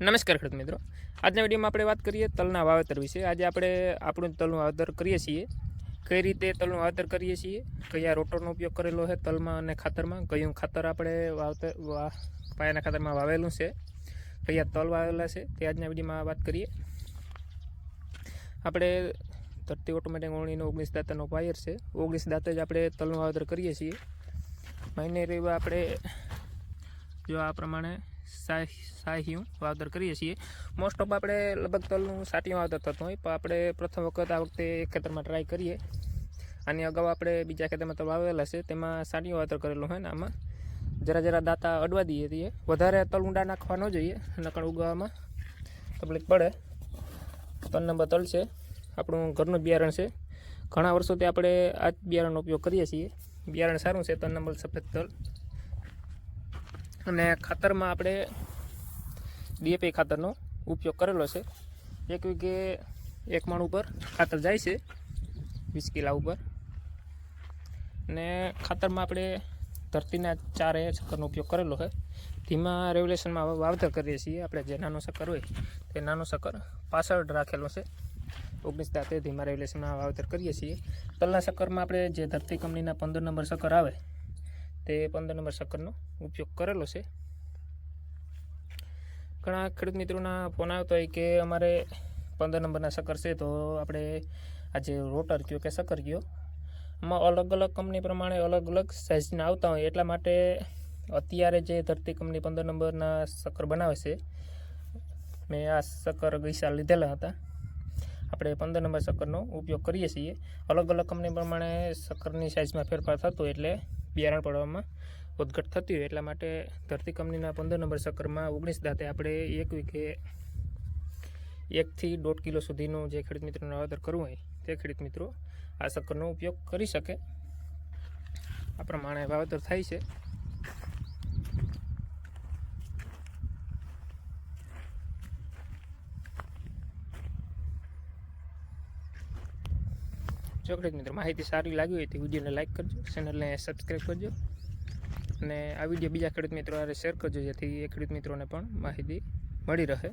નમસ્કાર ખેડૂત મિત્રો. આજના વિડીયોમાં આપણે વાત કરીએ તલના વાવેતર વિશે. આજે આપણે આપણું તલનું વાવેતર કરીએ છીએ. કઈ રીતે તલનું વાવેતર કરીએ છીએ? કયા રોટરનો ઉપયોગ કરેલો છે તલમાં અને ખાતરમાં? કયું ખાતર આપણે વાવતર પાયાના ખાતરમાં વાવેલું છે? કયા તલ વાવેલા છે? તે આજના વિડીયોમાં વાત કરીએ. આપણે ધરતી ઓટોમેટિક ઓળણીનો ઓગણીસ દાંતરનો પાયર છે. ઓગણીસ દાંતે જ આપણે તલનું વાવેતર કરીએ છીએ. મહિને રેવા આપણે જો આ પ્રમાણે સાહિયું વાવતર કરીએ છીએ. મોસ્ટ ઓફ આપણે લગભગ તલનું સાટિયું વાવતર થતું હોય, પણ આપણે પ્રથમ વખત આ વખતે એક ખેતરમાં ટ્રાય કરીએ. આની અગાઉ આપણે બીજા ખેતરમાં તલ વાવેલા છે, તેમાં સાટિયું વાવતર કરેલું હોય ને આમાં. જરા જરા દાંતા અડવા દઈએ છીએ. વધારે તલ ઊંડા નાખવા ન જોઈએ નકળ ઉગાવામાં તકલીફ પડે. ત્રણ નંબર તલ છે, આપણું ઘરનું બિયારણ છે. ઘણા વર્ષોથી આપણે આ જ બિયારણનો ઉપયોગ કરીએ છીએ. બિયારણ સારું છે, ત્રણ નંબર સફેદ તલ. અને ખાતરમાં આપણે ડીએપી ખાતરનો ઉપયોગ કરેલો છે. એક વીઘે એક માણ ઉપર ખાતર જાય છે, વીસ કિલા ઉપર. અને ખાતરમાં આપણે ધરતીના ચારે ચક્કરનો ઉપયોગ કરેલો છે. ધીમા રેગ્યુલેશનમાં વાવતર કરીએ છીએ. આપણે જે નાનો શક્કર હોય તે નાનો શક્કર પાછળ રાખેલો છે. ઓગણીસ દાંતે ધીમા રેગ્યુલેશનમાં વાવેતર કરીએ છીએ. પહેલાં શક્કરમાં આપણે જે ધરતી કંપનીના પંદર નંબર ચક્કર આવે તે પંદર નંબર શક્કરનો ઉપયોગ કરેલો છે. ઘણા ખેડૂત મિત્રોના ફોન આવતો હોય કે અમારે પંદર નંબરના શક્કર છે તો આપણે આજે રોટર કયો કે શક્કર કયો? આમાં અલગ અલગ કંપની પ્રમાણે અલગ અલગ સાઇઝના આવતા હોય એટલા માટે અત્યારે જે ધરતી કંપની પંદર નંબરના શક્કર બનાવે છે, મેં આ શક્કર ગઈસાલ લીધેલા હતા. આપણે પંદર નંબર શક્કરનો ઉપયોગ કરીએ છીએ. અલગ અલગ કંપની પ્રમાણે શક્કરની સાઇઝમાં ફેરફાર થતો એટલે બિયારણ પડવામાં વધઘટ થતી હોય એટલા માટે ધરતી કંપનીના પંદર નંબર ચક્કરમાં ઓગણીસ દાંતે આપણે એક વીઘે એકથી દોઢ કિલો સુધીનું જે ખેડૂત મિત્રોનું વાવેતર કરવું હોય તે ખેડૂત મિત્રો આ શક્કરનો ઉપયોગ કરી શકે. આ પ્રમાણે વાવેતર થાય છે. ખેડૂત મિત્રો માહિતી સારી લાગી હોય તો વિડીયોને લાઇક કરજો ચેનલને સબસ્ક્રાઈબ કરજો. અને આ વીડિયો બીજા ખેડૂત મિત્રો હારે શેર કરજો, જેથી એ ખેડૂત મિત્રોને પણ માહિતી મળી રહે.